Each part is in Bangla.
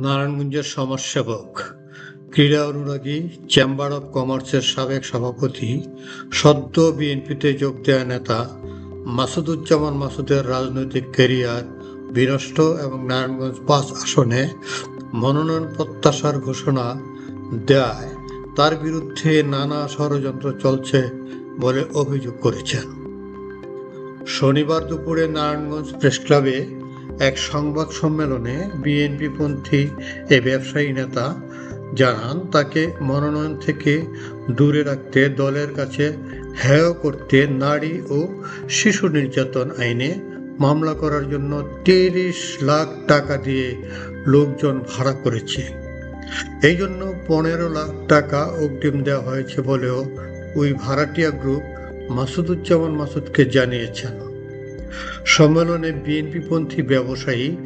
নারীদের সমাজসেবক, ক্রীড়া অনুরাগী চেম্বার অব কমার্সের সাবেক সভাপতি, সদ্য বিএনপিতে যোগ দেওয়া নেতা মাসুদুজ্জামান মাসুদের রাজনৈতিক ক্যারিয়ার বিনষ্ট এবং নারায়ণগঞ্জ পাঁচ আসনে মনোনয়ন প্রত্যাশার ঘোষণা দেয়। তার বিরুদ্ধে নানা ষড়যন্ত্র চলছে বলে অভিযোগ করেছেন। শনিবার দুপুরে নারায়ণগঞ্জ প্রেস ক্লাবে এক সংবাদ সম্মেলনে বিএনপিপন্থী এ ব্যবসায়ী নেতা জানান, তাকে মনোনয়ন থেকে দূরে রাখতে দলের কাছে হেয় করতে নারী ও শিশু নির্যাতন আইনে মামলা করার জন্য তিরিশ লাখ টাকা দিয়ে লোকজন ভাড়া করেছে। এই জন্য পনেরো লাখ টাকা অগ্রিম দেওয়া হয়েছে বলেও ওই ভাড়াটিয়া গ্রুপ মাসুদুজ্জামান মাসুদকে জানিয়েছেন। সম্মেলনে বিএনপিপন্থী ব্যবসায়ী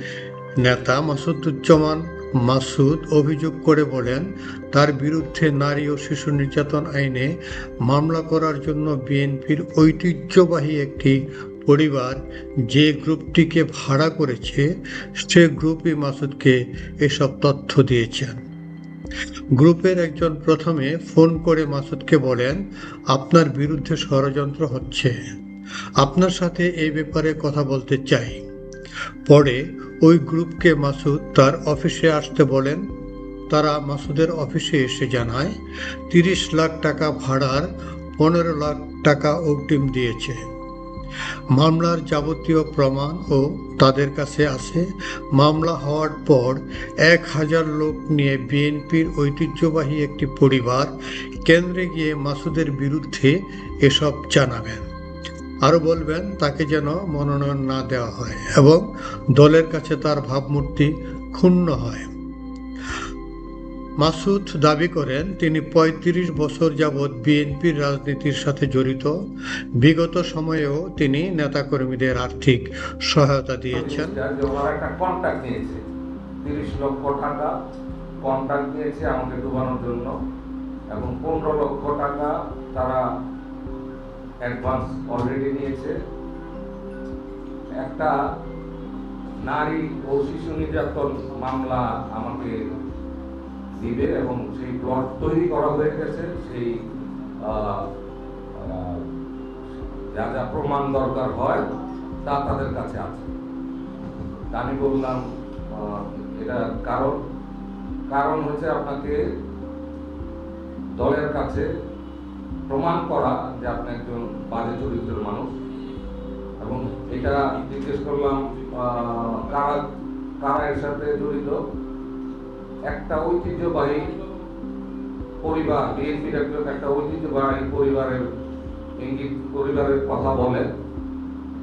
নেতা মাসুদুজ্জামান মাসুদ অভিযোগ করে বলেন, তার বিরুদ্ধে নারী ও শিশু নির্যাতন আইনে মামলা করার জন্য বিএনপির ঐতিহ্যবাহী একটি পরিবার যে গ্রুপটিকে ভাড়া করেছে, সে গ্রুপই মাসুদকে এসব তথ্য দিয়েছেন। গ্রুপের একজন প্রথমে ফোন করে মাসুদকে বলেন, আপনার বিরুদ্ধে ষড়যন্ত্র হচ্ছে। আপনার সাথে এই ব্যাপারে কথা বলতে চাই। পরে ওই গ্রুপকে মাসুদ তার অফিসে আসতে বলেন। তারা মাসুদের অফিসে এসে জানায়, তিরিশ লাখ টাকা ভাড়ার পনেরো লাখ টাকা অগ্রিম দিয়েছে। মামলার যাবতীয় প্রমাণ ও তাদের কাছে আছে। মামলা হওয়ার পর এক হাজার লোক নিয়ে বিএনপির ঐতিহ্যবাহী একটি পরিবার কেন্দ্রে গিয়ে মাসুদের বিরুদ্ধে এসব জানাবেন। আরও বলবেন, তাকে যেন মনোনয়ন না দেওয়া হয় এবং দলের কাছে তার ভাবমূর্তি ক্ষুণ্ণ হয়। মাসুদ দাবি করেন, তিনি ৩৫ বছর যাবৎ বিএনপির রাজনীতির সাথে জড়িত। বিগত সময়েও তিনি নেতাকর্মীদের আর্থিক সহায়তা দিয়েছেন। কন্ট্রাক্ট নিয়েছে। আমাকে ডুবানোর জন্য। এবং পনেরো লক্ষ টাকা তারা অ্যাডভান্স অলরেডি নিয়েছে। একটা নারী ও শিশু নির্যাতন মামলা আমাকে দিবে এবং সেই প্লট তৈরি করা হয়ে গেছে। সেই যা যা প্রমাণ দরকার হয় তা তাদের কাছে আছে। আমি বললাম এটা কারণ। কারণ হচ্ছে আপনাকে দলের কাছে প্রমাণ করা যে আপনি একজন বাজে চরিত্রের মানুষ। এবং এটা জিজ্ঞেস করলাম কারা কারা এর সাথে জড়িত? একটা ঐতিহ্যবাহী পরিবার, বিএনপির একটা ঐতিহ্যবাহী পরিবারের ইঙ্গিত, পরিবারের কথা বলে,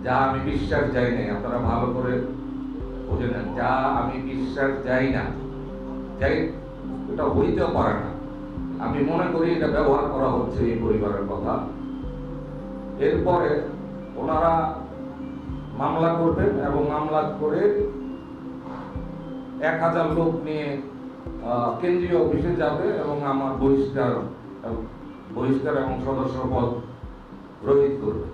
যা আমি বিশ্বাস যাই নাই। আপনারা ভালো করে বুঝে নেন, যা আমি বিশ্বাস যাই না। যাই এটা হইতেও পারে না। আমি মনে করি এটা ব্যবহার করা হচ্ছে এই পরিবারের কথা। এরপরে ওনারা মামলা করবেন এবং মামলা করে এক হাজার লোক নিয়ে কেন্দ্রীয় অফিসে যাবে এবং আমার বহিষ্কার বহিষ্কার এবং সদস্য পদ রহিত করবে।